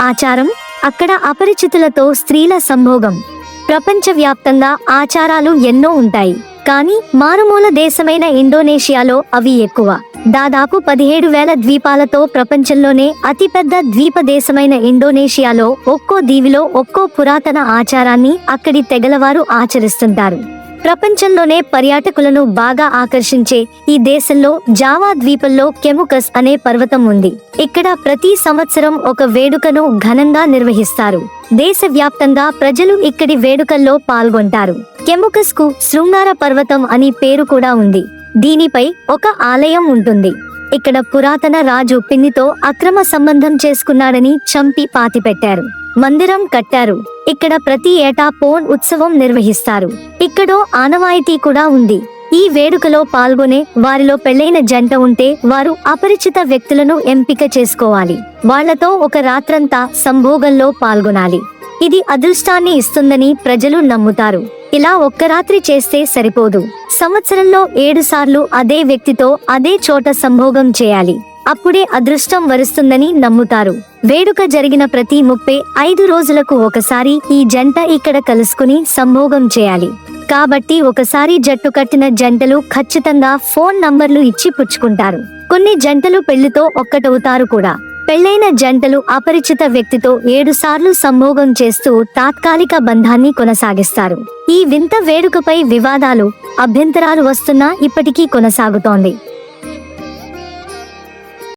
ఆచారం అక్కడ అపరిచితులతో స్త్రీల సంభోగం. ప్రపంచవ్యాప్తంగా ఆచారాలు ఎన్నో ఉంటాయి. కానీ మారుమూల దేశమైన ఇండోనేషియాలో అవి ఎక్కువ. దాదాపు పదిహేడు వేల ద్వీపాలతో ప్రపంచంలోనే అతిపెద్ద ద్వీప దేశమైన ఇండోనేషియాలో ఒక్కో దీవిలో ఒక్కో పురాతన ఆచారాన్ని అక్కడి తెగలవారు ఆచరిస్తుంటారు. ప్రపంచంలోనే పర్యాటకులను బాగా ఆకర్షించే ఈ దేశంలో జావా ద్వీపంలో కెముకస్ అనే పర్వతం ఉంది. ఇక్కడ ప్రతి సంవత్సరం ఒక వేడుకను ఘనంగా నిర్వహిస్తారు. దేశవ్యాప్తంగా ప్రజలు ఇక్కడి వేడుకల్లో పాల్గొంటారు. కెముకస్కు శృంగార పర్వతం అని పేరు కూడా ఉంది. దీనిపై ఒక ఆలయం ఉంటుంది. ఇక్కడ పురాతన రాజు పిన్నితో అక్రమ సంబంధం చేసుకున్నాడని చంపి పాతిపెట్టారు మందిరం కట్టారు. ఇక్కడ ప్రతి ఏటా పోన్ ఉత్సవం నిర్వహిస్తారు. ఇక్కడో ఆనవాయితీ కూడా ఉంది. ఈ వేడుకలో పాల్గొనే వారిలో పెళ్ళైన జంట ఉంటే వారు అపరిచిత వ్యక్తులను ఎంపిక చేసుకోవాలి. వాళ్ళతో ఒక రాత్రంతా సంభోగంలో పాల్గొనాలి. ఇది అదృష్టాన్ని ఇస్తుందని ప్రజలు నమ్ముతారు. ఇలా ఒక్క రాత్రి చేస్తే సరిపోదు. సంవత్సరంలో ఏడు సార్లు అదే వ్యక్తితో అదే చోట సంభోగం చేయాలి. అప్పుడే అదృష్టం వరుస్తుందని నమ్ముతారు. వేడుక జరిగిన ప్రతి ముప్పై ఐదు రోజులకు ఒకసారి ఈ జంట ఇక్కడ కలుసుకుని సంభోగం చేయాలి. కాబట్టి ఒకసారి జట్టు కట్టిన జంటలు ఖచ్చితంగా ఫోన్ నంబర్లు ఇచ్చి పుచ్చుకుంటారు. కొన్ని జంటలు పెళ్ళితో ఒక్కటవుతారు కూడా. పెళ్ళైన జంటలు అపరిచిత వ్యక్తితో ఏడు సార్లు సంభోగం చేస్తూ తాత్కాలిక బంధాన్ని కొనసాగిస్తారు. ఈ వింత వేడుకపై వివాదాలు అభ్యంతరాలు వస్తున్నా ఇప్పటికీ కొనసాగుతోంది.